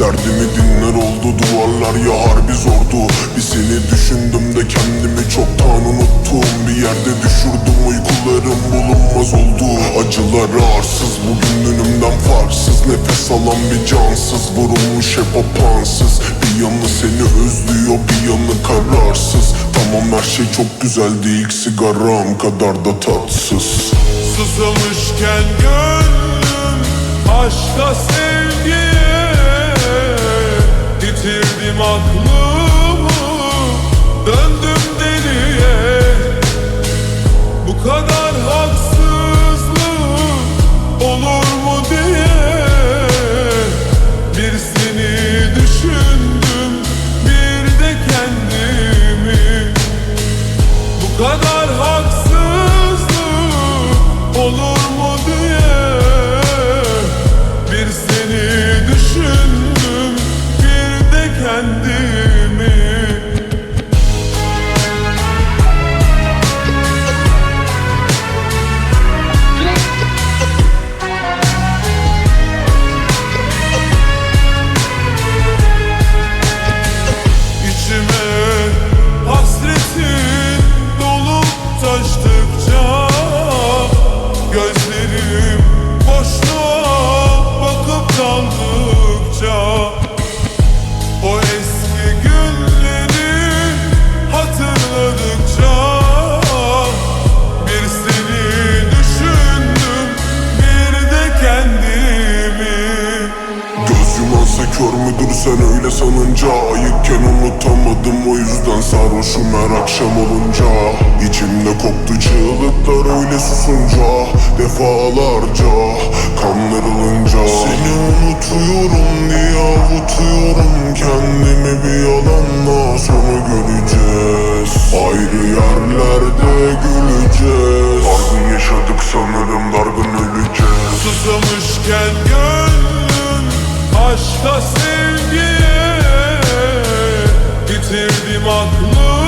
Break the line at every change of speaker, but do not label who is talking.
Derdimi dinler oldu duvarlar ya harbi zordu. Bir seni düşündüm de kendimi çoktan unuttum. Bir yerde düşürdüm uykularım bulunmaz oldu. Acılar ağırsız bugün önümden farksız. Nefes alan bir cansız vurulmuş hep apansız Bir yanı seni özlüyor bir yanı kararsız. Tamam her şey çok güzeldi ilk sigaram kadar da tatsız.
Sızılmışken gönlüm aşka sevgi. Bu kadar
sen öyle sanınca Ayıkken unutamadım o yüzden sarhoşum her akşam olunca. İçimde koptu çığlıklar öyle susunca Defalarca kanlarılınca Seni unutuyorum
yitirdim aklımı.